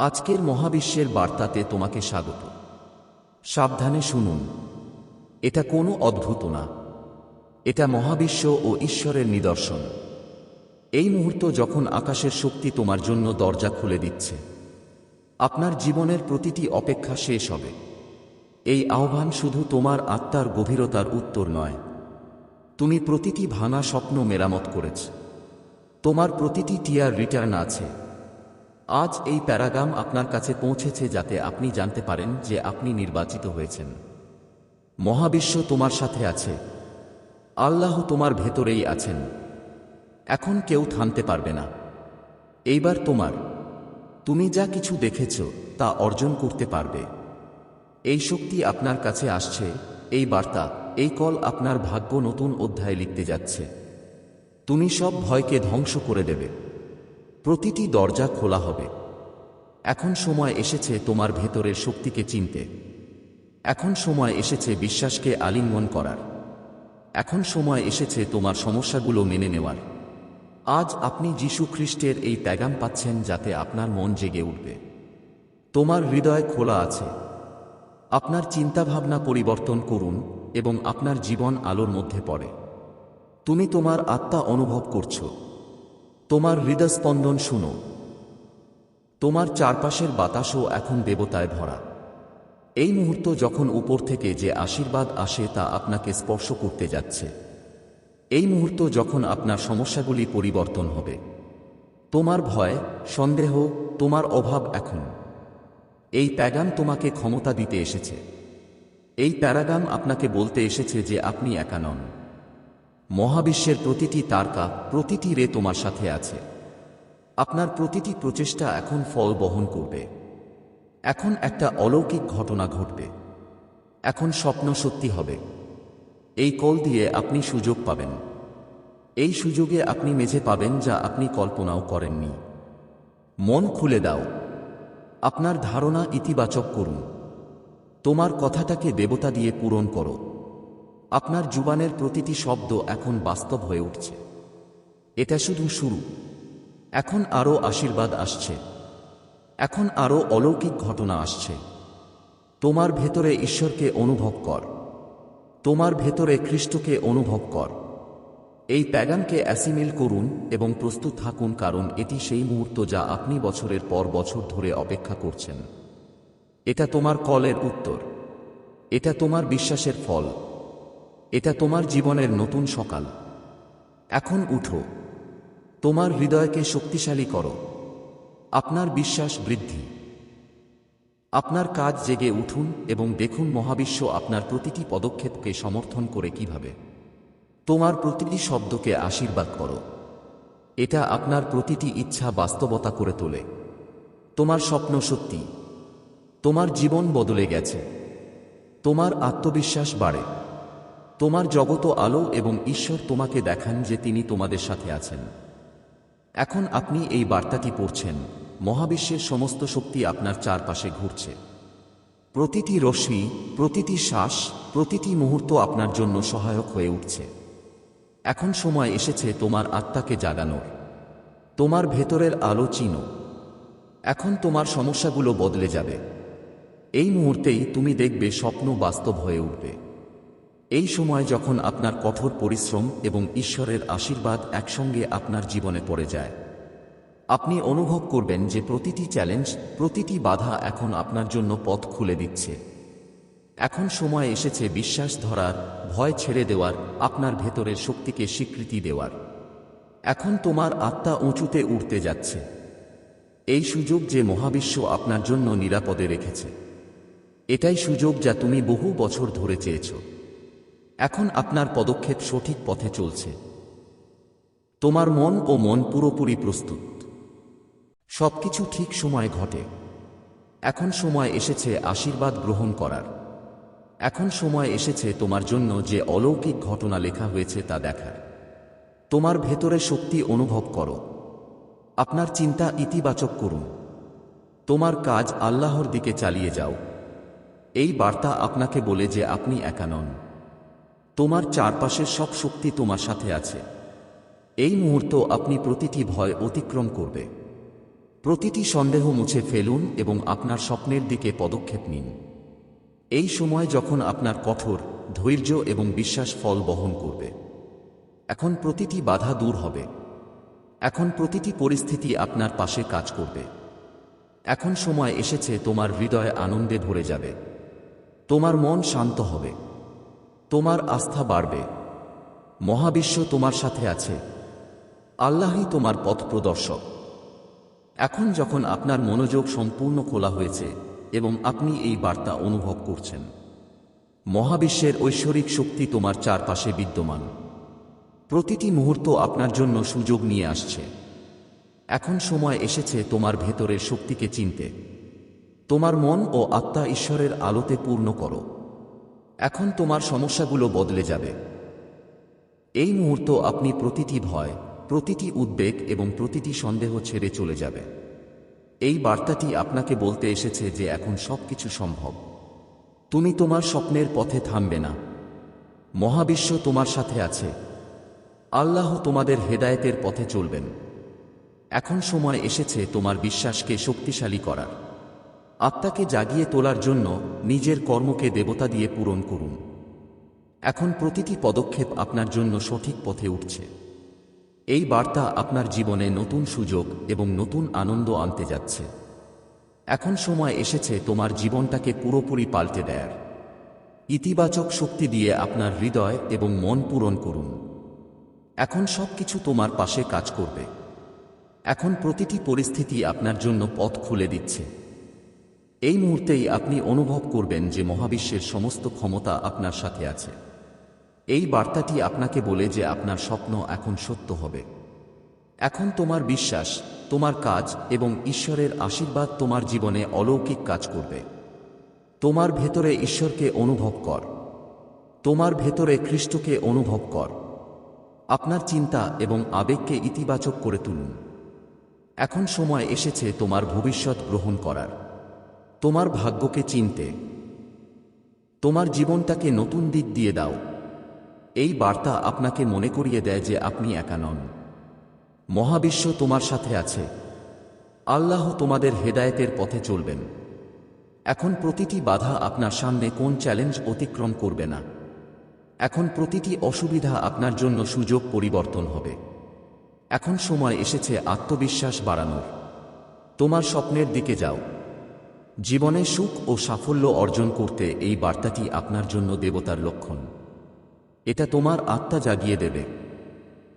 আজকের মহাবিশ্বের বার্তাতে তোমাকে স্বাগত। সাবধানে শুনুন, এটা কোনো অদ্ভুত না। এটা মহাবিশ্ব ও ঈশ্বরের নিদর্শন। এই মুহূর্ত যখন আকাশের শক্তি তোমার জন্য দরজা খুলে দিচ্ছে, আপনার জীবনের প্রতিটি অপেক্ষা শেষ হবে। এই আহ্বান শুধু তোমার আত্মার গভীরতার উত্তর নয়। তুমি প্রতিটি ভাঙা স্বপ্ন মেরামত করেছ। তোমার প্রতিটি টিয়ার রিটার্ন আছে। আজ এই প্যারাগাম আপনার কাছে পৌঁছেছে যাতে আপনি জানতে পারেন যে আপনি নির্বাচিত হয়েছেন। মহাবিশ্ব তোমার সাথে আছে। আল্লাহ তোমার ভেতরেই আছেন। এখন কেউ থামতে পারবে না। এইবার তোমার। তুমি যা কিছু দেখেছ, তা অর্জন করতে পারবে। এই শক্তি আপনার কাছে আসছে, এই বার্তা, এই কল আপনার ভাগ্য নতুন অধ্যায় লিখতে যাচ্ছে। তুমি সব ভয়কে ধ্বংস করে দেবে। প্রতিটি দরজা খোলা হবে। এখন সময় এসেছে তোমার ভেতরের শক্তিকে চিনতে। এখন সময় এসেছে বিশ্বাসকে আলিঙ্গন করার। এখন সময় এসেছে তোমার সমস্যাগুলো মেনে নেওয়ার। আজ আপনি যীশু খ্রিস্টের এই প্যাগাম পাচ্ছেন যাতে আপনার মন জেগে উঠবে। তোমার হৃদয় খোলা আছে। আপনার চিন্তাভাবনা পরিবর্তন করুন এবং আপনার জীবন আলোর মধ্যে পড়ে। তুমি তোমার আত্মা অনুভব করছ। তোমার হৃদস্পন্দন শুনো। তোমার চারপাশের বাতাসও এখন দেবতায় ভরা। এই মুহূর্ত যখন উপর থেকে যে আশীর্বাদ আসে তা আপনাকে স্পর্শ করতে যাচ্ছে। এই মুহূর্ত যখন আপনার সমস্যাগুলি পরিবর্তন হবে। তোমার ভয়, সন্দেহ, তোমার অভাব এখন। এই প্যাগাম তোমাকে ক্ষমতা দিতে এসেছে। এই প্যারাগাম আপনাকে বলতে এসেছে যে আপনি একা নন। মহাবিশ্বের প্রতিটি তারকা প্রতিটি রে তোমার সাথে আছে। আপনার প্রতিটি প্রচেষ্টা এখন ফল বহন করবে। এখন একটা অলৌকিক ঘটনা ঘটবে। এখন স্বপ্ন সত্যি হবে। এই কল দিয়ে আপনি সুযোগ পাবেন। এই সুযোগে আপনি মেঝে পাবেন যা আপনি কল্পনাও করেননি। মন খুলে দাও। আপনার ধারণা ইতিবাচক করুন। তোমার কথাটাকে দেবতা দিয়ে পূরণ করো। আপনার জুবানের প্রতিটি শব্দ এখন বাস্তব হয়ে উঠছে। এটা শুধু শুরু। এখন আরও আশীর্বাদ আসছে। এখন আরও অলৌকিক ঘটনা আসছে। তোমার ভেতরে ঈশ্বরকে অনুভব কর। তোমার ভেতরে খ্রিস্টকে অনুভব কর। এই প্যাগানকে অ্যাসিমিল করুন এবং প্রস্তুত থাকুন কারণ এটি সেই মুহূর্ত যা আপনি বছরের পর বছর ধরে অপেক্ষা করছেন। এটা তোমার কলের উত্তর। এটা তোমার বিশ্বাসের ফল। এটা তোমার জীবনের নতুন সকাল। এখন উঠো। তোমার হৃদয়কে শক্তিশালী করো। আপনার বিশ্বাস বৃদ্ধি। আপনার কাজ জেগে উঠুন এবং দেখুন মহাবিশ্ব আপনার প্রতিটি পদক্ষেপকে সমর্থন করে কীভাবে। তোমার প্রতিটি শব্দকে আশীর্বাদ করো। এটা আপনার প্রতিটি ইচ্ছা বাস্তবতা করে তোলে। তোমার স্বপ্ন সত্যি। তোমার জীবন বদলে গেছে। তোমার আত্মবিশ্বাস বাড়ে। তোমার জগত আলো এবং ঈশ্বর তোমাকে দেখান যে তিনি তোমাদের সাথে আছেন। এখন আপনি এই বার্তাটি পড়ছেন, মহাবিশ্বের সমস্ত শক্তি আপনার চারপাশে ঘুরছে। প্রতিটি রশ্মি, প্রতিটি শ্বাস, প্রতিটি মুহূর্ত আপনার জন্য সহায়ক হয়ে উঠছে। এখন সময় এসেছে তোমার আত্মাকে জাগানোর। তোমার ভেতরের আলো চিনো। এখন তোমার সমস্যাগুলো বদলে যাবে। এই মুহূর্তেই তুমি দেখবে স্বপ্ন বাস্তব হয়ে উঠবে। এই সময় যখন আপনার কঠোর পরিশ্রম এবং ঈশ্বরের আশীর্বাদ একসঙ্গে আপনার জীবনে পড়ে যায়। আপনি অনুভব করবেন যে প্রতিটি চ্যালেঞ্জ প্রতিটি বাধা এখন আপনার জন্য পথ খুলে দিচ্ছে। এখন সময় এসেছে বিশ্বাস ধরার, ভয় ছেড়ে দেওয়ার, আপনার ভেতরের শক্তিকে স্বীকৃতি দেওয়ার। এখন তোমার আত্মা উঁচুতে উঠতে যাচ্ছে। এই সুযোগ যে মহাবিশ্ব আপনার জন্য নিরাপদে রেখেছে। এটাই সুযোগ যা তুমি বহু বছর ধরে চেয়েছ। এখন আপনার পদক্ষেপ সঠিক পথে চলছে। তোমার মন ও মন পুরোপুরি প্রস্তুত। সবকিছু ঠিক সময় ঘটে। এখন সময় এসেছে আশীর্বাদ গ্রহণ করার। এখন সময় এসেছে তোমার জন্য যে অলৌকিক ঘটনা লেখা হয়েছে তা দেখার। তোমার ভেতরে শক্তি অনুভব করো। আপনার চিন্তা ইতিবাচক করুন। তোমার কাজ আল্লাহর দিকে চালিয়ে যাও। এই বার্তা আপনাকে বলে যে আপনি একা নন। তোমার চারপাশের সব শক্তি তোমার সাথে আছে। এই মুহূর্ত আপনি প্রতিটি ভয় অতিক্রম করবে। প্রতিটি সন্দেহ মুছে ফেলুন এবং আপনার স্বপ্নের দিকে পদক্ষেপ নিন। এই সময় যখন আপনার কঠোর, ধৈর্য এবং বিশ্বাস ফল বহন করবে। এখন প্রতিটি বাধা দূর হবে। এখন প্রতিটি পরিস্থিতি আপনার পাশে কাজ করবে। এখন সময় এসেছে তোমার হৃদয় আনন্দে ভরে যাবে। তোমার মন শান্ত হবে। তোমার আস্থা বাড়বে। মহাবিশ্ব তোমার সাথে আছে। আল্লাহই তোমার পথ প্রদর্শক এখন যখন আপনার মনোযোগ সম্পূর্ণ খোলা হয়েছে এবং আপনি এই বার্তা অনুভব করছেন, মহাবিশ্বের ঐশ্বরিক শক্তি তোমার চারপাশে বিদ্যমান। প্রতিটি মুহূর্ত আপনার জন্য সুযোগ নিয়ে আসছে। এখন সময় এসেছে তোমার ভেতরের শক্তিকে চিনতে। তোমার মন ও আত্মা ঈশ্বরের আলোতে পূর্ণ করো। এখন তোমার সমস্যাগুলো বদলে যাবে। এই মুহূর্ত আপনি প্রতিটি ভয়, প্রতিটি উদ্বেগ এবং প্রতিটি সন্দেহ ছেড়ে চলে যাবে। এই বার্তাটি আপনাকে বলতে এসেছে যে এখন সবকিছু সম্ভব। তুমি তোমার স্বপ্নের পথে থামবে না। মহাবিশ্ব তোমার সাথে আছে। আল্লাহ তোমাদের হেদায়েতের পথে চলবেন। এখন সময় এসেছে তোমার বিশ্বাসকে শক্তিশালী করার। আত্মাকে জাগিয়ে তোলার জন্য নিজের কর্মকে দেবতা দিয়ে পূরণ করুন। এখন প্রতিটি পদক্ষেপ আপনার জন্য সঠিক পথে উঠছে। এই বার্তা আপনার জীবনে নতুন সুযোগ এবং নতুন আনন্দ আনতে যাচ্ছে। এখন সময় এসেছে তোমার জীবনটাকে পুরোপুরি পাল্টে দেয়ার। ইতিবাচক শক্তি দিয়ে আপনার হৃদয় এবং মন পূরণ করুন। এখন সবকিছু তোমার পাশে কাজ করবে। এখন প্রতিটি পরিস্থিতি আপনার জন্য পথ খুলে দিচ্ছে। এই মুহূর্তেই আপনি অনুভব করবেন যে মহাবিশ্বের সমস্ত ক্ষমতা আপনার সাথে আছে। এই বার্তাটি আপনাকে বলে যে আপনার স্বপ্ন এখন সত্য হবে। এখন তোমার বিশ্বাস, তোমার কাজ এবং ঈশ্বরের আশীর্বাদ তোমার জীবনে অলৌকিক কাজ করবে। তোমার ভেতরে ঈশ্বরকে অনুভব কর। তোমার ভেতরে খ্রিস্টকে অনুভব কর। আপনার চিন্তা এবং আবেগকে ইতিবাচক করে তুলুন। এখন সময় এসেছে তোমার ভবিষ্যৎ গ্রহণ করার। তোমার ভাগ্যকে চিনতে। তোমার জীবনটাকে নতুন দিক দিয়ে দাও। এই বার্তা আপনাকে মনে করিয়ে দেয় যে আপনি একা নন। মহাবিশ্ব তোমার সাথে আছে। আল্লাহ তোমাদের হেদায়েতের পথে চলবেন। এখন প্রতিটি বাধা আপনার সামনে কোন চ্যালেঞ্জ অতিক্রম করবে না। এখন প্রতিটি অসুবিধা আপনার জন্য সুযোগ পরিবর্তন হবে। এখন সময় এসেছে আত্মবিশ্বাস বাড়ানোর। তোমার স্বপ্নের দিকে যাও। জীবনে সুখ ও সাফল্য অর্জন করতে এই বার্তাটি আপনার জন্য দেবতার লক্ষণ। এটা তোমার আত্মা জাগিয়ে দেবে।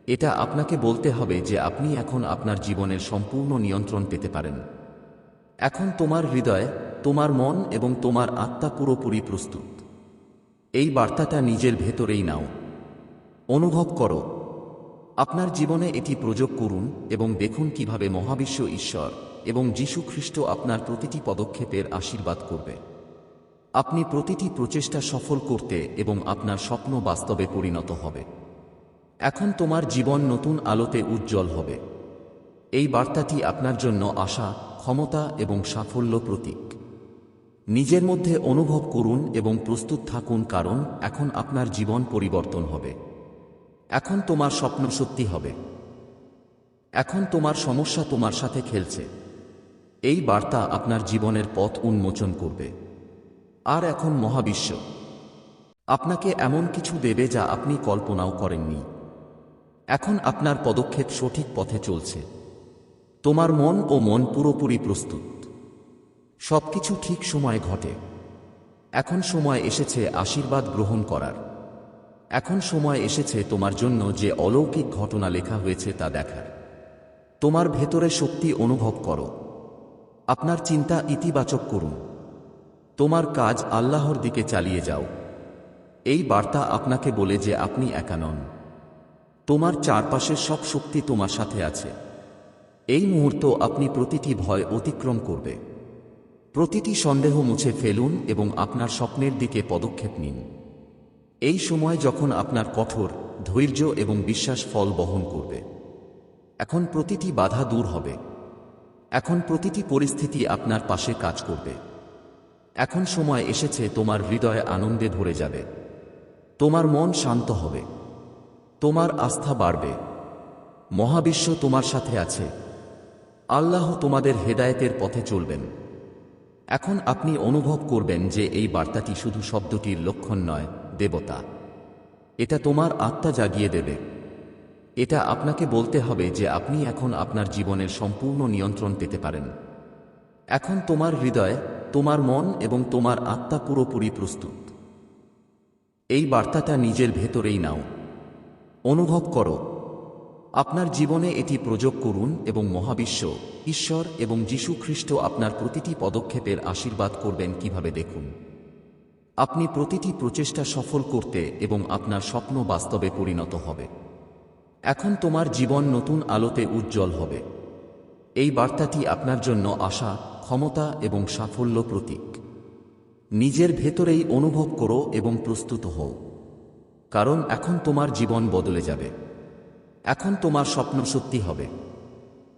এটা আপনাকে বলতে হবে যে আপনি এখন আপনার জীবনের সম্পূর্ণ নিয়ন্ত্রণ পেতে পারেন। এখন তোমার হৃদয়, তোমার মন এবং তোমার আত্মা পুরোপুরি প্রস্তুত। এই বার্তাটা নিজের ভেতরেই নাও। অনুভব করো। আপনার জীবনে এটি প্রযোগ করুন এবং দেখুন কীভাবে মহাবিশ্ব ঈশ্বর এবং যীশু খ্রিস্ট আপনার প্রতিটি পদক্ষেপের আশীর্বাদ করবে। আপনি প্রতিটি প্রচেষ্টা সফল করতে এবং আপনার স্বপ্ন বাস্তবে পরিণত হবে। এখন তোমার জীবন নতুন আলোতে উজ্জ্বল হবে। এই বার্তাটি আপনার জন্য আশা, ক্ষমতা এবং সাফল্য প্রতীক। নিজের মধ্যে অনুভব করুন এবং প্রস্তুত থাকুন কারণ এখন আপনার জীবন পরিবর্তন হবে। এখন তোমার স্বপ্ন সত্যি হবে। এখন তোমার সমস্যা তোমার সাথে খেলছে। এই বার্তা আপনার জীবনের পথ উন্মোচন করবে। আর এখন মহাবিশ্ব, আপনাকে এমন কিছু দেবে যা আপনি কল্পনাও করেননি। এখন আপনার পদক্ষেপ সঠিক পথে চলছে। তোমার মন ও মন পুরোপুরি প্রস্তুত। সবকিছু ঠিক সময়ে ঘটে। এখন সময় এসেছে আশীর্বাদ গ্রহণ করার। এখন সময় এসেছে তোমার জন্য যে অলৌকিক ঘটনা লেখা হয়েছে তা দেখার। তোমার ভেতরে শক্তি অনুভব করো। আপনার চিন্তা ইতিবাচক করুন। তোমার কাজ আল্লাহর দিকে চালিয়ে যাও। এই বার্তা আপনাকে বলে যে আপনি একা নন। তোমার চারপাশের সব শক্তি তোমার সাথে আছে। এই মুহূর্ত আপনি প্রতিটি ভয় অতিক্রম করবে। প্রতিটি সন্দেহ মুছে ফেলুন এবং আপনার স্বপ্নের দিকে পদক্ষেপ নিন। এই সময় যখন আপনার কঠোর, ধৈর্য এবং বিশ্বাস ফল বহন করবে। এখন প্রতিটি বাধা দূর হবে। এখন প্রতিটি পরিস্থিতি আপনার পাশে কাজ করবে। এখন সময় এসেছে তোমার হৃদয় আনন্দে ভরে যাবে। তোমার মন শান্ত হবে। তোমার আস্থা বাড়বে। মহাবিশ্ব তোমার সাথে আছে। আল্লাহ তোমাদের হেদায়েতের পথে চলবেন। এখন আপনি অনুভব করবেন যে এই বার্তাটি শুধু শব্দটির লক্ষণ নয়, দেবতা। এটা তোমার আত্মা জাগিয়ে দেবে। এটা আপনাকে বলতে হবে যে আপনি এখন আপনার জীবনের সম্পূর্ণ নিয়ন্ত্রণ পেতে পারেন। এখন তোমার হৃদয়, তোমার মন এবং তোমার আত্মা পুরোপুরি প্রস্তুত। এই বার্তাটা নিজের ভেতরেই নাও। অনুভব করো। আপনার জীবনে এটি প্রযোগ করুন এবং মহাবিশ্ব, ঈশ্বর এবং যীশু খ্রিস্ট আপনার প্রতিটি পদক্ষেপের আশীর্বাদ করবেন কীভাবে দেখুন। আপনি প্রতিটি প্রচেষ্টা সফল করতে এবং আপনার স্বপ্ন বাস্তবে পরিণত হবে। এখন তোমার জীবন নতুন আলোতে উজ্জ্বল হবে। এই বার্তাটি আপনার জন্য আশা, ক্ষমতা এবং সাফল্য প্রতীক। নিজের ভেতরেই অনুভব করো এবং প্রস্তুত হও। কারণ এখন তোমার জীবন বদলে যাবে। এখন তোমার স্বপ্ন সত্যি হবে।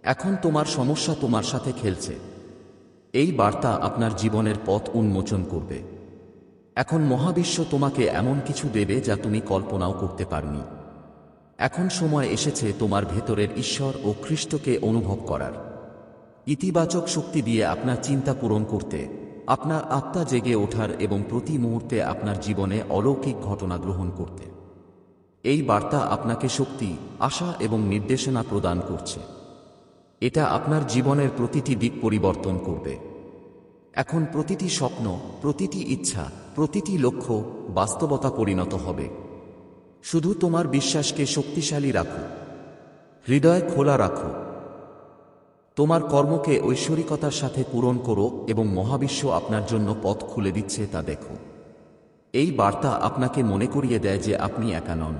এখন তোমার সমস্যা তোমার সাথে খেলছে। এই বার্তা আপনার জীবনের পথ উন্মোচন করবে। এখন মহাবিশ্ব তোমাকে এমন কিছু দেবে যা তুমি কল্পনাও করতে পারনি। এখন সময় এসেছে তোমার ভেতরের ঈশ্বর ও খ্রিস্টকে অনুভব করার। ইতিবাচক শক্তি দিয়ে আপনার চিন্তা পূরণ করতে, আপনার আত্মা জেগে ওঠার এবং প্রতি মুহূর্তে আপনার জীবনে অলৌকিক ঘটনা গ্রহণ করতে। এই বার্তা আপনাকে শক্তি, আশা এবং নির্দেশনা প্রদান করছে। এটা আপনার জীবনের প্রতিটি দিক পরিবর্তন করবে। এখন প্রতিটি স্বপ্ন, প্রতিটি ইচ্ছা, প্রতিটি লক্ষ্য বাস্তবতা পরিণত হবে। শুধু তোমার বিশ্বাসকে শক্তিশালী রাখো। হৃদয় খোলা রাখো। তোমার কর্মকে ঐশ্বরিকতার সাথে পূরণ করো এবং মহাবিশ্ব আপনার জন্য পথ খুলে দিচ্ছে তা দেখো। এই বার্তা আপনাকে মনে করিয়ে দেয় যে আপনি একা নন।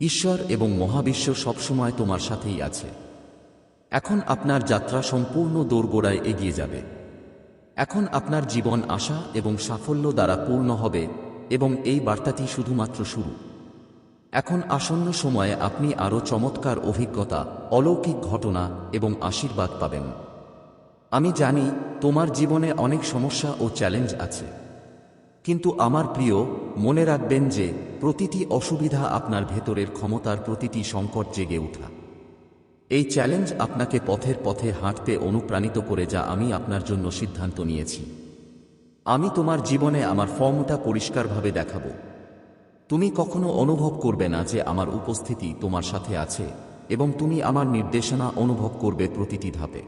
ঈশ্বর এবং মহাবিশ্ব সবসময় তোমার সাথেই আছে। এখন আপনার যাত্রা সম্পূর্ণ দোরগোড়ায় এগিয়ে যাবে। এখন আপনার জীবন আশা এবং সাফল্য দ্বারা পূর্ণ হবে এবং এই বার্তাটি শুধুমাত্র শুরু। এখন আসন্ন সময়ে আপনি আরও চমৎকার অভিজ্ঞতা, অলৌকিক ঘটনা এবং আশীর্বাদ পাবেন। আমি জানি তোমার জীবনে অনেক সমস্যা ও চ্যালেঞ্জ আছে। কিন্তু আমার প্রিয়, মনে রাখবেন যে প্রতিটি অসুবিধা আপনার ভেতরের ক্ষমতার প্রতিটি সংকট জেগে ওঠা। এই চ্যালেঞ্জ আপনাকে পথের পথে হাঁটতে অনুপ্রাণিত করে যা আমি আপনার জন্য সিদ্ধান্ত নিয়েছি। আমি তোমার জীবনে আমার ফর্মটা পরিষ্কারভাবে দেখাবো। তুমি কখনো অনুভব করবে না যে আমার উপস্থিতি তোমার সাথে আছে এবং তুমি আমার নির্দেশনা অনুভব করবে প্রতিটি ধাপে।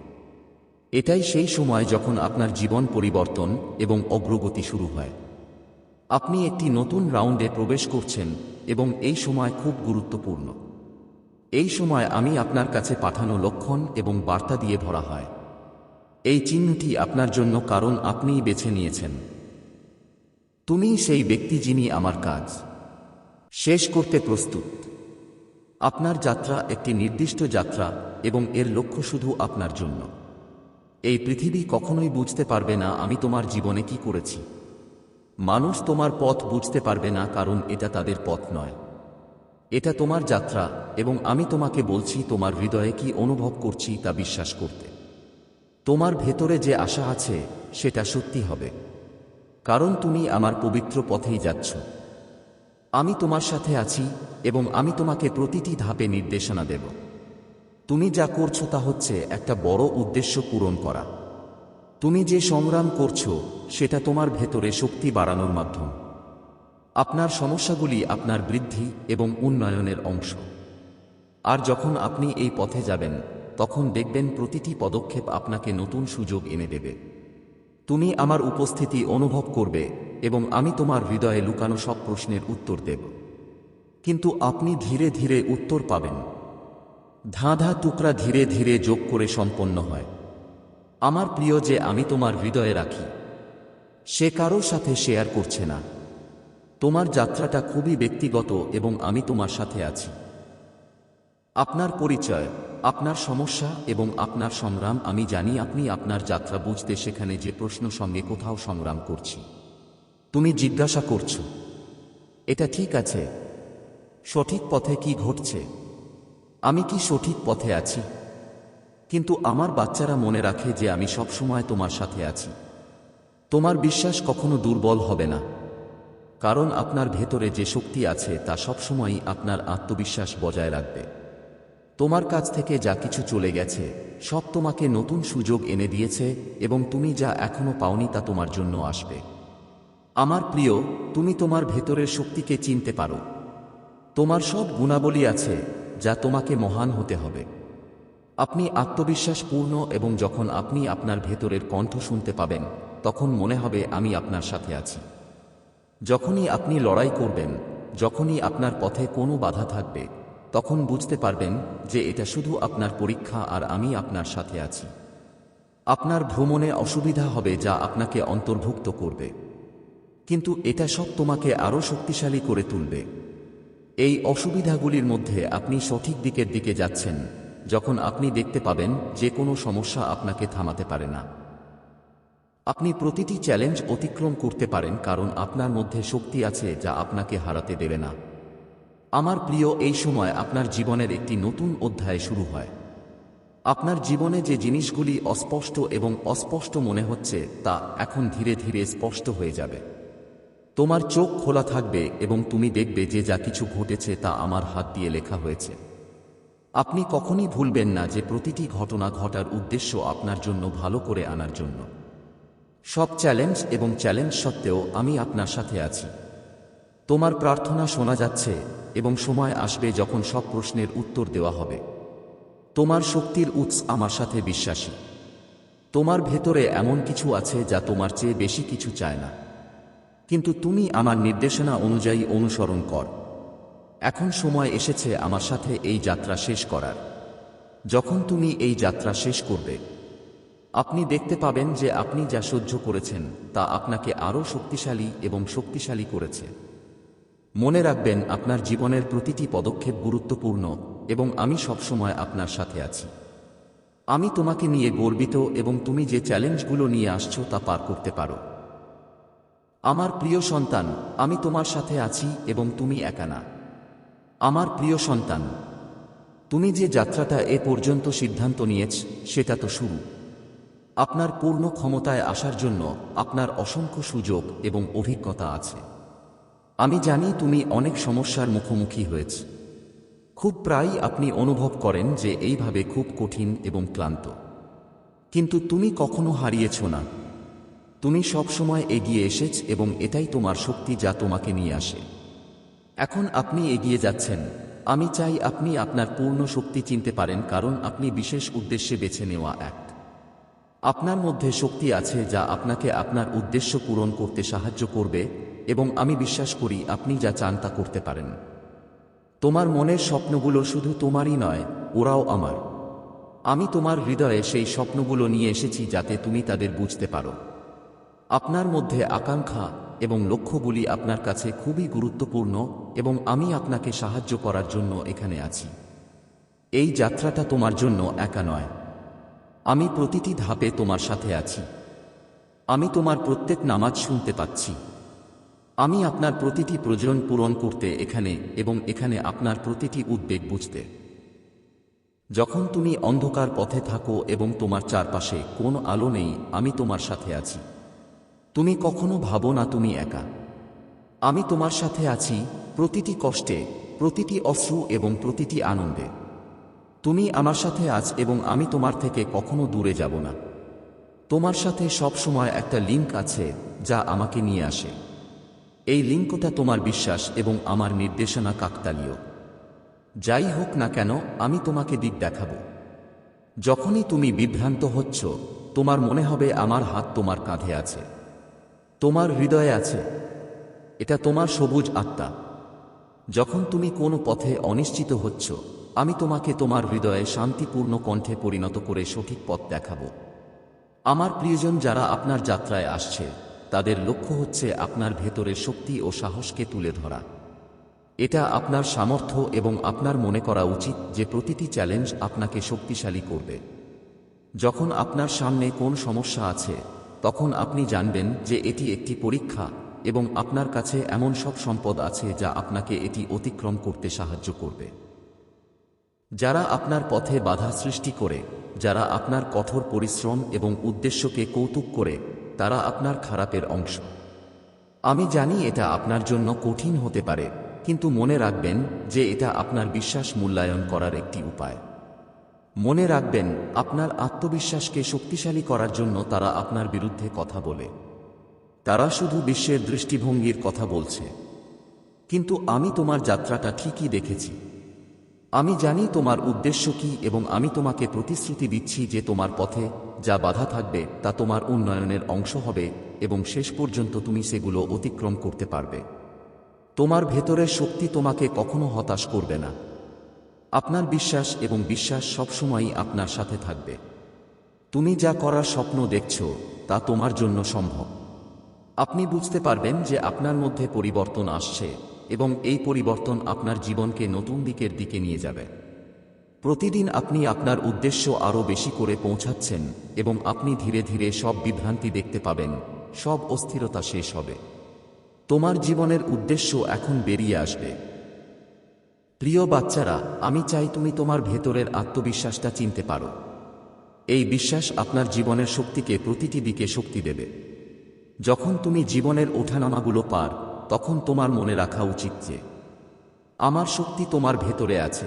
এটাই সেই সময় যখন আপনার জীবন পরিবর্তন এবং অগ্রগতি শুরু হয়। আপনি একটি নতুন রাউন্ডে প্রবেশ করছেন এবং এই সময় খুব গুরুত্বপূর্ণ। এই সময় আমি আপনার কাছে পাঠানো লক্ষণ এবং বার্তা দিয়ে ভরা হয়। এই চিহ্নটি আপনার জন্য কারণ আপনিই বেছে নিয়েছেন। তুমি সেই ব্যক্তি যিনি আমার কাজ। শেষ করতে প্রস্তুত। আপনার যাত্রা একটি নির্দিষ্ট যাত্রা এবং এর লক্ষ্য শুধু আপনার জন্য। এই পৃথিবী কখনোই বুঝতে পারবে না আমি তোমার জীবনে কি করেছি। মানুষ তোমার পথ বুঝতে পারবে না কারণ এটা তাদের পথ নয়। এটা তোমার যাত্রা এবং আমি তোমাকে বলছি তোমার হৃদয়ে কি অনুভব করছি তা বিশ্বাস করতে। তোমার ভেতরে যে আশা আছে সেটা সত্যি হবে। কারণ তুমি আমার পবিত্র পথেই যাচ্ছ। আমি তোমার সাথে আছি এবং আমি তোমাকে প্রতিটি ধাপে নির্দেশনা দেব। তুমি যা করছ তা হচ্ছে একটা বড় উদ্দেশ্য পূরণ করা। তুমি যে সংগ্রাম করছ, সেটা তোমার ভেতরে শক্তি বাড়ানোর মাধ্যম। আপনার সমস্যাগুলি আপনার বৃদ্ধি এবং উন্নয়নের অংশ। আর যখন আপনি এই পথে যাবেন, তখন দেখবেন প্রতিটি পদক্ষেপ আপনাকে নতুন সুযোগ এনে দেবে। তুমি আমার উপস্থিতি অনুভব করবে এবং আমি তোমার হৃদয়ে লুকানো সব প্রশ্নের উত্তর দেব। কিন্তু আপনি ধীরে ধীরে উত্তর পাবেন। ধাঁধা টুকরা ধীরে ধীরে যোগ করে সম্পন্ন হয়। আমার প্রিয় যে আমি তোমার হৃদয়ে রাখি, সে কারোর সাথে শেয়ার করছে না। তোমার যাত্রাটা খুবই ব্যক্তিগত এবং আমি তোমার সাথে আছি। আপনার পরিচয়, আপনার সমস্যা এবং আপনার সংগ্রাম আমি জানি আপনি আপনার যাত্রা বুঝতে সেখানে যে প্রশ্ন সঙ্গে কোথাও সংগ্রাম করছি। তুমি জিজ্ঞাসা করছ, এটা ঠিক আছে? সঠিক পথে কি ঘটছে? আমি কি সঠিক পথে আছি? কিন্তু আমার বাচ্চারা মনে রাখে যে আমি সবসময় তোমার সাথে আছি। তোমার বিশ্বাস কখনো দুর্বল হবে না। কারণ আপনার ভেতরে যে শক্তি আছে তা সবসময়ই আপনার আত্মবিশ্বাস বজায় রাখবে। তোমার কাছ থেকে যা কিছু চলে গেছে, সব তোমাকে নতুন সুযোগ এনে দিয়েছে এবং তুমি যা এখনও পাওনি তা তোমার জন্য আসবে। আমার প্রিয়, তুমি তোমার ভেতরের শক্তিকে চিনতে পারো। তোমার সব গুণাবলী আছে যা তোমাকে মহান হতে হবে। আপনি আত্মবিশ্বাসপূর্ণ এবং যখন আপনি আপনার ভেতরের কণ্ঠ শুনতে পাবেন, তখন মনে হবে আমি আপনার সাথে আছি। যখনই আপনি লড়াই করবেন, যখনই আপনার পথে কোনো বাধা থাকবে তখন বুঝতে পারবেন যে এটা শুধু আপনার পরীক্ষা আর আমি আপনার সাথে আছি। আপনার ভ্রমণে অসুবিধা হবে যা আপনাকে অন্তর্ভুক্ত করবে। কিন্তু এটা সব তোমাকে আরও শক্তিশালী করে তুলবে। এই অসুবিধাগুলির মধ্যে আপনি সঠিক দিকের দিকে যাচ্ছেন, যখন আপনি দেখতে পাবেন যে কোনো সমস্যা আপনাকে থামাতে পারে না। আপনি প্রতিটি চ্যালেঞ্জ অতিক্রম করতে পারেন কারণ আপনার মধ্যে শক্তি আছে যা আপনাকে হারাতে দেবে না। আমার প্রিয়, এই সময় আপনার জীবনের একটি নতুন অধ্যায় শুরু হয়। আপনার জীবনে যে জিনিসগুলি অস্পষ্ট এবং অস্পষ্ট মনে হচ্ছে, তা এখন ধীরে ধীরে স্পষ্ট হয়ে যাবে। তোমার চোখ খোলা থাকবে এবং তুমি দেখবে যে যা কিছু ঘটেছে, তা আমার হাত দিয়ে লেখা হয়েছে। আপনি কখনই ভুলবেন না যে প্রতিটি ঘটনা ঘটার উদ্দেশ্য আপনার জন্য ভালো করে আনার জন্য। সব চ্যালেঞ্জ এবং চ্যালেঞ্জ সত্ত্বেও আমি আপনার সাথে আছি। তোমার প্রার্থনা শোনা যাচ্ছে এবং সময় আসবে যখন সব প্রশ্নের উত্তর দেওয়া হবে। তোমার শক্তির উৎস আমার সাথে বিশ্বাসী। তোমার ভেতরে এমন কিছু আছে যা তোমার চেয়ে বেশি কিছু চায় না। কিন্তু তুমি আমার নির্দেশনা অনুযায়ী অনুসরণ কর। এখন সময় এসেছে আমার সাথে এই যাত্রা শেষ করার। যখন তুমি এই যাত্রা শেষ করবে, আপনি দেখতে পাবেন যে আপনি যা সহ্য করেছেন তা আপনাকে আরও শক্তিশালী এবং শক্তিশালী করেছে। মনে রাখবেন, আপনার জীবনের প্রতিটি পদক্ষেপ গুরুত্বপূর্ণ এবং আমি সবসময় আপনার সাথে আছি। আমি তোমাকে নিয়ে গর্বিত এবং তুমি যে চ্যালেঞ্জগুলো নিয়ে আসছো তা পার করতে পারো। আমার প্রিয় সন্তান, আমি তোমার সাথে আছি এবং তুমি একা না। আমার প্রিয় সন্তান, তুমি যে যাত্রাটা এ পর্যন্ত সিদ্ধান্ত নিয়েছ, সেটা তো শুরু। আপনার পূর্ণ ক্ষমতায় আসার জন্য আপনার অসংখ্য সুযোগ এবং অভিজ্ঞতা আছে। আমি জানি তুমি অনেক সমস্যার মুখোমুখি হয়েছ। খুব প্রায়ই আপনি অনুভব করেন যে এইভাবে খুব কঠিন এবং ক্লান্ত। কিন্তু তুমি কখনো হারিয়েছ না। তুমি সবসময় এগিয়ে এসেছ এবং এটাই তোমার শক্তি যা তোমাকে নিয়ে আসে। এখন আপনি এগিয়ে যাচ্ছেন। আমি চাই আপনি আপনার পূর্ণ শক্তি চিনতে পারেন কারণ আপনি বিশেষ উদ্দেশ্যে বেছে নেওয়া এক। আপনার মধ্যে শক্তি আছে যা আপনাকে আপনার উদ্দেশ্য পূরণ করতে সাহায্য করবে। এবং আমি বিশ্বাস করি আপনি যা চান তা করতে পারেন। তোমার মনের স্বপ্নগুলো শুধু তোমারই নয়, ওরাও আমার। আমি তোমার হৃদয়ে সেই স্বপ্নগুলো নিয়ে এসেছি যাতে তুমি তাদের বুঝতে পারো। আপনার মধ্যে আকাঙ্ক্ষা এবং লক্ষ্যগুলি আপনার কাছে খুবই গুরুত্বপূর্ণ এবং আমি আপনাকে সাহায্য করার জন্য এখানে আছি। এই যাত্রাটা তোমার জন্য একা নয়। আমি প্রতিটি ধাপে তোমার সাথে আছি। আমি তোমার প্রত্যেক নামাজ শুনতে পাচ্ছি। আমি আপনার প্রতিটি প্রয়োজন পূরণ করতে এখানে এবং এখানে আপনার প্রতিটি উদ্বেগ বুঝতে। যখন তুমি অন্ধকার পথে থাকো এবং তোমার চারপাশে কোনো আলো নেই, আমি তোমার সাথে আছি। তুমি কখনো ভাবো না তুমি একা। আমি তোমার সাথে আছি, প্রতিটি কষ্টে, প্রতিটি অশ্রু এবং প্রতিটি আনন্দে। তুমি আমার সাথে আছ এবং আমি তোমার থেকে কখনো দূরে যাব না। তোমার সাথে সব সময় একটা লিঙ্ক আছে, যা আমাকে নিয়ে আসে। এই লিঙ্কটা তোমার বিশ্বাস এবং আমার নির্দেশনা কাকতালীয়। যাই হোক না কেন, আমি তোমাকে দিক দেখাবো। যখনই তুমি বিভ্রান্ত হচ্ছ, তোমার মনে হবে আমার হাত তোমার কাঁধে আছে। তোমার হৃদয়ে আছে। এটা তোমার সবুজ আত্মা। যখন তুমি কোনো পথে অনিশ্চিত হচ্ছ, আমি তোমাকে তোমার হৃদয়ে শান্তিপূর্ণ কণ্ঠে পরিণত করে সঠিক পথ দেখাবো। আমার প্রিয়জন যারা আপনার যাত্রায় আসছে তাদের লক্ষ্য হচ্ছে আপনার ভেতরের শক্তি ও সাহসকে তুলে ধরা। এটা আপনার সামর্থ্য এবং আপনার মনে করা উচিত যে প্রতিটি চ্যালেঞ্জ আপনাকে শক্তিশালী করবে। যখন আপনার সামনে কোন সমস্যা আছে, তখন আপনি জানবেন যে এটি একটি পরীক্ষা এবং আপনার কাছে এমন সব সম্পদ আছে যা আপনাকে এটি অতিক্রম করতে সাহায্য করবে। যারা আপনার পথে বাধা সৃষ্টি করে, যারা আপনার কঠোর পরিশ্রম এবং উদ্দেশ্যকে কৌতুক করে তারা আপনার খারাপের অংশ। আমি জানি এটা আপনার জন্য কঠিন হতে পারে, কিন্তু মনে রাখবেন যে এটা আপনার বিশ্বাস মূল্যায়ন করার একটি উপায়। মনে রাখবেন, আপনার আত্মবিশ্বাসকে শক্তিশালী করার জন্য তারা আপনার বিরুদ্ধে কথা বলে। তারা শুধু বিশ্বের দৃষ্টিভঙ্গির কথা বলছে। কিন্তু আমি তোমার যাত্রাটা ঠিকই দেখেছি। আমি জানি তোমার উদ্দেশ্য কি এবং আমি তোমাকে প্রতিশ্রুতি দিচ্ছি যে তোমার পথে যা বাধা থাকবে তা তোমার উন্নয়নের অংশ হবে এবং শেষ পর্যন্ত তুমি সেগুলো অতিক্রম করতে পারবে। তোমার ভেতরের শক্তি তোমাকে কখনো হতাশ করবে না। আপনার বিশ্বাস এবং বিশ্বাস সবসময়ই আপনার সাথে থাকবে। তুমি যা করার স্বপ্ন দেখছ, তা তোমার জন্য সম্ভব। আপনি বুঝতে পারবেন যে আপনার মধ্যে পরিবর্তন আসছে এবং এই পরিবর্তন আপনার জীবনকে নতুন দিকের দিকে নিয়ে যাবে। প্রতিদিন আপনি আপনার উদ্দেশ্য আরও বেশি করে পৌঁছাচ্ছেন এবং আপনি ধীরে ধীরে সব বিভ্রান্তি দেখতে পাবেন, সব অস্থিরতা শেষ হবে। তোমার জীবনের উদ্দেশ্য এখন বেরিয়ে আসবে। প্রিয় বাচ্চারা, আমি চাই তুমি তোমার ভেতরের আত্মবিশ্বাসটা চিনতে পারো। এই বিশ্বাস আপনার জীবনের শক্তিকে প্রতিটি দিকে শক্তি দেবে। যখন তুমি জীবনের ওঠানামাগুলো পার, তখন তোমার মনে রাখা উচিত যে, আমার শক্তি তোমার ভেতরে আছে।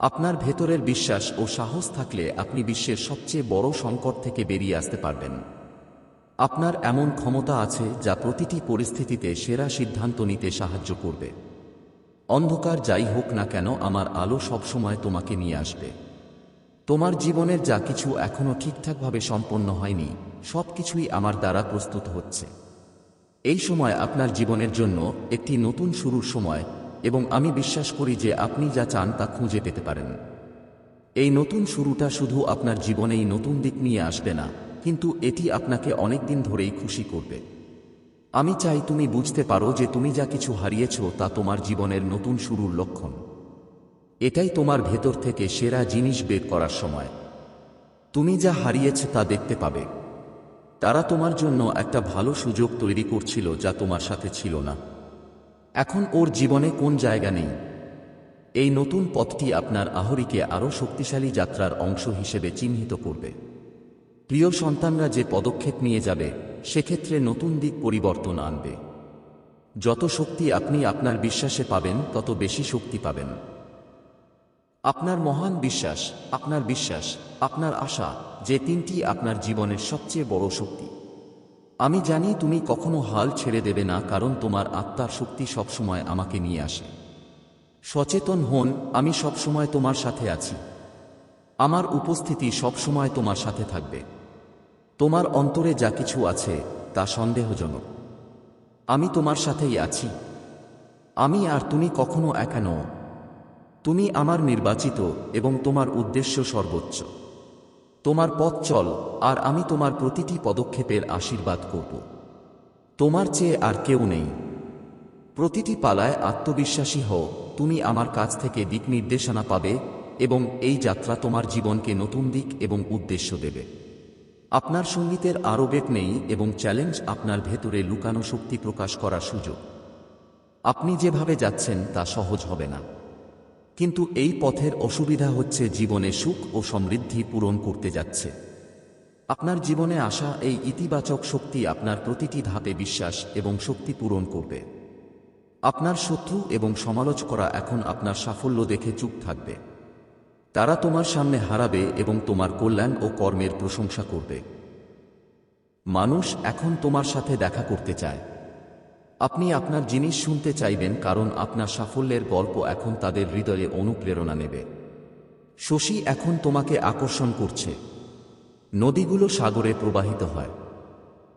আপনার ভেতরের বিশ্বাস ও সাহস থাকলে আপনি বিশ্বের সবচেয়ে বড় সংকট থেকে বেরিয়ে আসতে পারবেন। আপনার এমন ক্ষমতা আছে যা প্রতিটি পরিস্থিতিতে সেরা সিদ্ধান্ত নিতে সাহায্য করবে। অন্ধকার যাই হোক না কেন আমার আলো সবসময় তোমাকে নিয়ে আসবে। তোমার জীবনের যা কিছু এখনও ঠিকঠাকভাবে সম্পন্ন হয়নি সব কিছুই আমার দ্বারা প্রস্তুত হচ্ছে। এই সময় আপনার জীবনের জন্য একটি নতুন শুরুর সময় এবং আমি বিশ্বাস করি যে আপনি যা চান তা খুঁজে পেতে পারেন। এই নতুন শুরুটা শুধু আপনার জীবনেই নতুন দিক নিয়ে আসবে না, কিন্তু এটি আপনাকে অনেক দিন ধরেই খুশি করবে। আমি চাই তুমি বুঝতে পারো যে তুমি যা কিছু হারিয়েছ তা তোমার জীবনের নতুন শুরুর লক্ষণ। এটাই তোমার ভেতর থেকে সেরা জিনিস বের করার সময়। তুমি যা হারিয়েছ তা দেখতে পাবে। তারা তোমার জন্য একটা ভালো সুযোগ তৈরি করছিল যা তোমার সাথে ছিল না। এখন ওর জীবনে কোন জায়গা নেই? এই নতুন পথটি আপনার আহরিকে আরও শক্তিশালী যাত্রার অংশ হিসেবে চিহ্নিত করবে। প্রিয় সন্তানরা যে পদক্ষেপ নিয়ে যাবে, সেক্ষেত্রে নতুন দিক পরিবর্তন আনবে। যত শক্তি আপনি আপনার বিশ্বাসে পাবেন, তত বেশি শক্তি পাবেন। আপনার মহান বিশ্বাস, আপনার বিশ্বাস, আপনার আশা, যে তিনটি আপনার জীবনের সবচেয়ে বড় শক্তি। আমি জানি তুমি কখনো হাল ছেড়ে দেবে না, কারণ তোমার আত্মার শক্তি সবসময় আমাকে নিয়ে আসে। সচেতন হন, আমি সবসময় তোমার সাথে আছি। আমার উপস্থিতি সবসময় তোমার সাথে থাকবে। তোমার অন্তরে যা কিছু আছে, তা সন্দেহজনক। আমি তোমার সাথেই আছি। আমি আর তুমি কখনো একা নও। তুমি আমার নির্বাচিত এবং তোমার উদ্দেশ্য সর্বোচ্চ। তোমার পথ চল, আর আমি তোমার প্রতিটি পদক্ষেপের আশীর্বাদ করব। তোমার চেয়ে আর কেউ নেই। প্রতিটি পালায় আত্মবিশ্বাসী হও, তুমি আমার কাছ থেকে দিক নির্দেশনা পাবে এবং এই যাত্রা তোমার জীবনকে নতুন দিক এবং উদ্দেশ্য দেবে। আপনার সঙ্গীতের আরোবেগ নেই এবং চ্যালেঞ্জ আপনার ভেতরে লুকানো শক্তি প্রকাশ করার সুযোগ। আপনি যেভাবে যাচ্ছেন তা সহজ হবে না। কিন্তু এই পথের অসুবিধা হচ্ছে জীবনে সুখ ও সমৃদ্ধি পূরণ করতে যাচ্ছে। আপনার জীবনে আসা এই ইতিবাচক শক্তি আপনার প্রতিটি ধাপে বিশ্বাস এবং শক্তি পূরণ করবে। আপনার শত্রু এবং সমালোচকরা এখন আপনার সাফল্য দেখে চুপ থাকবে। তারা তোমার সামনে হারাবে এবং তোমার কল্যাণ ও কর্মের প্রশংসা করবে। মানুষ এখন তোমার সাথে দেখা করতে চায়। আপনি আপনার জিনিস শুনতে চাইবেন কারণ আপনার সাফল্যের গল্প এখন তাদের হৃদয়ে অনুপ্রেরণা নেবে। শশী এখন তোমাকে আকর্ষণ করছে। নদীগুলো সাগরে প্রবাহিত হয়।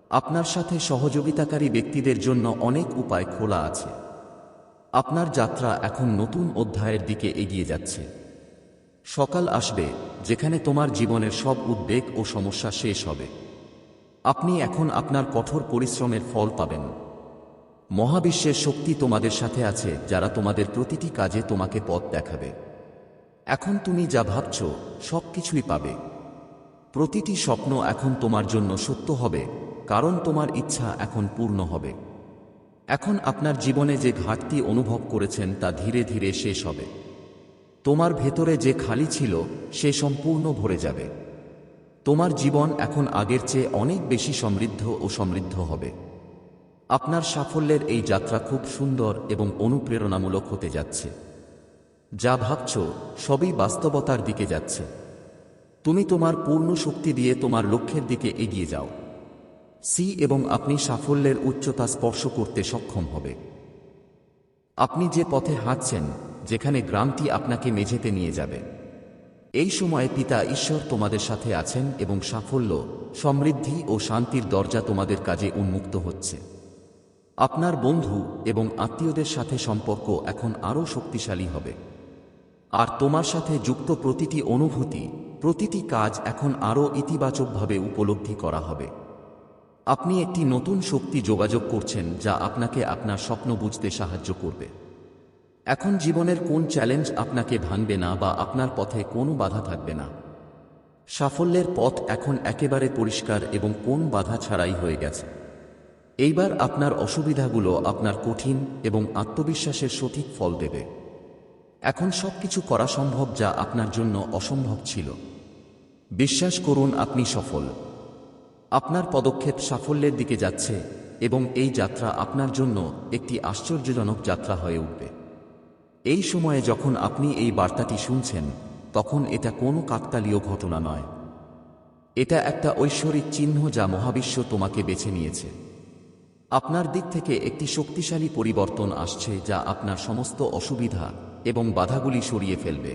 আপনার সাথে সহযোগিতাকারী ব্যক্তিদের জন্য অনেক উপায় খোলা আছে। আপনার যাত্রা এখন নতুন অধ্যায়ের দিকে এগিয়ে যাচ্ছে। সকাল আসবে, যেখানে তোমার জীবনের সব উদ্বেগ ও সমস্যা শেষ হবে। আপনি এখন আপনার কঠোর পরিশ্রমের ফল পাবেন। মহাবিশ্বের শক্তি তোমাদের সাথে আছে, যারা তোমাদের প্রতিটি কাজে তোমাকে পথ দেখাবে। এখন তুমি যা ভাবছ সব কিছুই পাবে। প্রতিটি স্বপ্ন এখন তোমার জন্য সত্য হবে, কারণ তোমার ইচ্ছা এখন পূর্ণ হবে। এখন আপনার জীবনে যে ঘাটতি অনুভব করেছেন, তা ধীরে ধীরে শেষ হবে। তোমার ভেতরে যে খালি ছিল, সে সম্পূর্ণ ভরে যাবে। তোমার জীবন এখন আগের চেয়ে অনেক বেশি সমৃদ্ধ ও সমৃদ্ধ হবে। আপনার সাফল্যের এই যাত্রা খুব সুন্দর এবং অনুপ্রেরণামূলক হতে যাচ্ছে। যা ভাবছ, সবই বাস্তবতার দিকে যাচ্ছে। তুমি তোমার পূর্ণ শক্তি দিয়ে তোমার লক্ষ্যের দিকে এগিয়ে যাও। সি এবং আপনি সাফল্যের উচ্চতা স্পর্শ করতে সক্ষম হবে। আপনি যে পথে হাঁটছেন, যেখানে গ্রামটি আপনাকে মেঝেতে নিয়ে যাবে। এই সময়ে পিতা ঈশ্বর তোমাদের সাথে আছেন এবং সাফল্য, সমৃদ্ধি ও শান্তির দরজা তোমাদের কাজে উন্মুক্ত হচ্ছে। আপনার বন্ধু এবং আত্মীয়দের সাথে সম্পর্ক এখন আরও শক্তিশালী হবে। আর তোমার সাথে যুক্ত প্রতিটি অনুভূতি, প্রতিটি কাজ এখন আরও ইতিবাচকভাবে উপলব্ধি করা হবে। আপনি একটি নতুন শক্তি যোগাযোগ করছেন যা আপনাকে আপনার স্বপ্ন বুঝতে সাহায্য করবে। এখন জীবনের কোন চ্যালেঞ্জ আপনাকে ভাঙবে না বা আপনার পথে কোনো বাধা থাকবে না। সাফল্যের পথ এখন একেবারে পরিষ্কার এবং কোন বাধা ছাড়াই হয়ে গেছে। এইবার আপনার অসুবিধাগুলো আপনার কঠিন এবং আত্মবিশ্বাসের সঠিক ফল দেবে। এখন সবকিছু করা সম্ভব যা আপনার জন্য অসম্ভব ছিল। বিশ্বাস করুন, আপনি সফল। আপনার পদক্ষেপ সাফল্যের দিকে যাচ্ছে এবং এই যাত্রা আপনার জন্য একটি আশ্চর্যজনক যাত্রা হয়ে উঠবে। এই সময়ে যখন আপনি এই বার্তাটি শুনছেন, তখন এটা কোনো কাকতালীয় ঘটনা নয়। এটা একটা ঐশ্বরিক চিহ্ন যা মহাবিশ্ব তোমাকে বেছে নিয়েছে। আপনার দিক থেকে একটি শক্তিশালী পরিবর্তন আসছে যা আপনার সমস্ত অসুবিধা এবং বাধাগুলি সরিয়ে ফেলবে।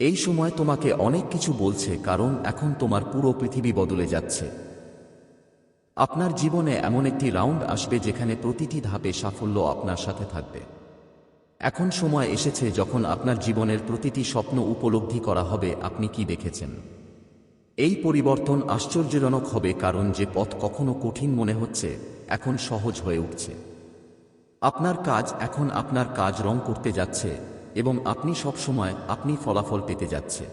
এই সময় তোমাকে অনেক কিছু বলছে, কারণ এখন তোমার পুরো পৃথিবী বদলে যাচ্ছে। আপনার জীবনে এমন একটি রাউন্ড আসবে যেখানে প্রতিটি ধাপে সাফল্য আপনার সাথে থাকবে। এখন সময় এসেছে যখন আপনার জীবনের প্রতিটি স্বপ্ন উপলব্ধি করা হবে, আপনি কি দেখেছেন? এই পরিবর্তন আশ্চর্যজনক হবে, কারণ যে পথ কখনো কঠিন মনে হচ্ছে এখন সহজ হয়ে উঠছে। আপনার কাজ এখন আপনার কাজ রং করতে যাচ্ছে এবং আপনি সবসময় আপনি ফলাফল পেতে যাচ্ছে।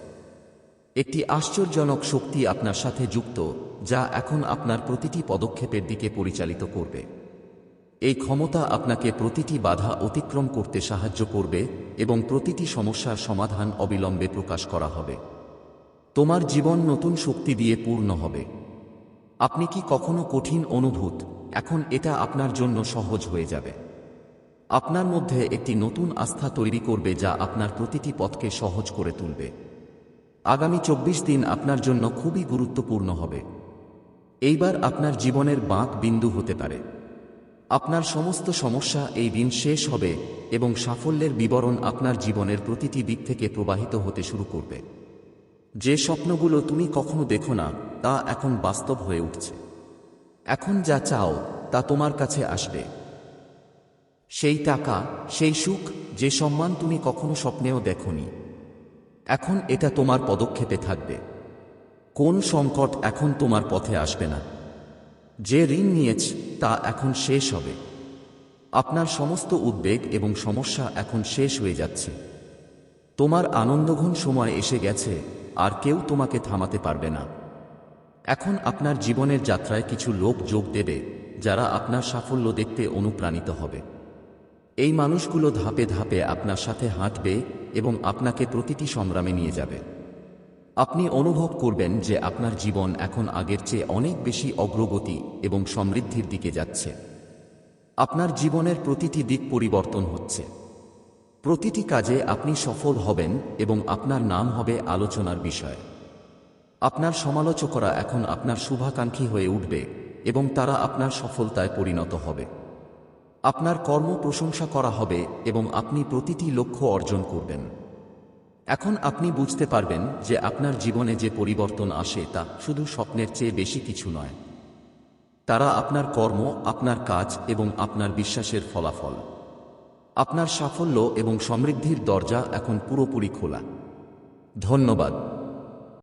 একটি আশ্চর্যজনক শক্তি আপনার সাথে যুক্ত, যা এখন আপনার প্রতিটি পদক্ষেপের দিকে পরিচালিত করবে। এই ক্ষমতা আপনাকে প্রতিটি বাধা অতিক্রম করতে সাহায্য করবে এবং প্রতিটি সমস্যার সমাধান অবিলম্বে প্রকাশ করা হবে। তোমার জীবন নতুন শক্তি দিয়ে পূর্ণ হবে। আপনি কি কখনো কঠিন অনুভূত এখন এটা আপনার জন্য সহজ হয়ে যাবে। আপনার মধ্যে একটি নতুন আস্থা তৈরি করবে যা আপনার প্রতিটি পথকে সহজ করে তুলবে। আগামী চব্বিশ দিন আপনার জন্য খুবই গুরুত্বপূর্ণ হবে। এইবার আপনার জীবনের বাঁক বিন্দু হতে পারে। আপনার সমস্ত সমস্যা এই দিন শেষ হবে এবং সাফল্যের বিবরণ আপনার জীবনের প্রতিটি দিক থেকে প্রবাহিত হতে শুরু করবে। যে স্বপ্নগুলো তুমি কখনো দেখো না, তা এখন বাস্তব হয়ে উঠছে। এখন যা চাও তা তোমার কাছে আসবে। সেই টাকা, সেই সুখ, যে সম্মান তুমি কখনো স্বপ্নেও দেখনি। এখন এটা তোমার পদক্ষেপে থাকবে। কোন সংকট এখন তোমার পথে আসবে না। যে ঋণ নিয়েছ, তা এখন শেষ হবে। আপনার সমস্ত উদ্বেগ এবং সমস্যা এখন শেষ হয়ে যাচ্ছে। তোমার আনন্দঘন সময় এসে গেছে, আর কেউ তোমাকে থামাতে পারবে না। এখন আপনার জীবনের যাত্রায় কিছু লোক যোগ দেবে, যারা আপনার সাফল্য দেখতে অনুপ্রাণিত হবে। এই মানুষগুলো ধাপে ধাপে আপনার সাথে হাঁটবে এবং আপনাকে প্রতিটি সংগ্রামে নিয়ে যাবে। আপনি অনুভব করবেন যে আপনার জীবন এখন আগের চেয়ে অনেক বেশি অগ্রগতি এবং সমৃদ্ধির দিকে যাচ্ছে। আপনার জীবনের প্রতিটি দিক পরিবর্তন হচ্ছে। প্রতিটি কাজে আপনি সফল হবেন এবং আপনার নাম হবে আলোচনার বিষয়। আপনার সমালোচকরা এখন আপনার শুভাকাঙ্ক্ষী হয়ে উঠবে এবং তারা আপনার সফলতায় পরিণত হবে। আপনার কর্ম প্রশংসা করা হবে এবং আপনি প্রতিটি লক্ষ্য অর্জন করবেন। এখন আপনি বুঝতে পারবেন যে আপনার জীবনে যে পরিবর্তন আসে তা শুধু স্বপ্নের চেয়ে বেশি কিছু নয়। তারা আপনার কর্ম, আপনার কাজ এবং আপনার বিশ্বাসের ফলাফল। আপনার সাফল্য এবং সমৃদ্ধির দরজা এখন পুরোপুরি খোলা। ধন্যবাদ।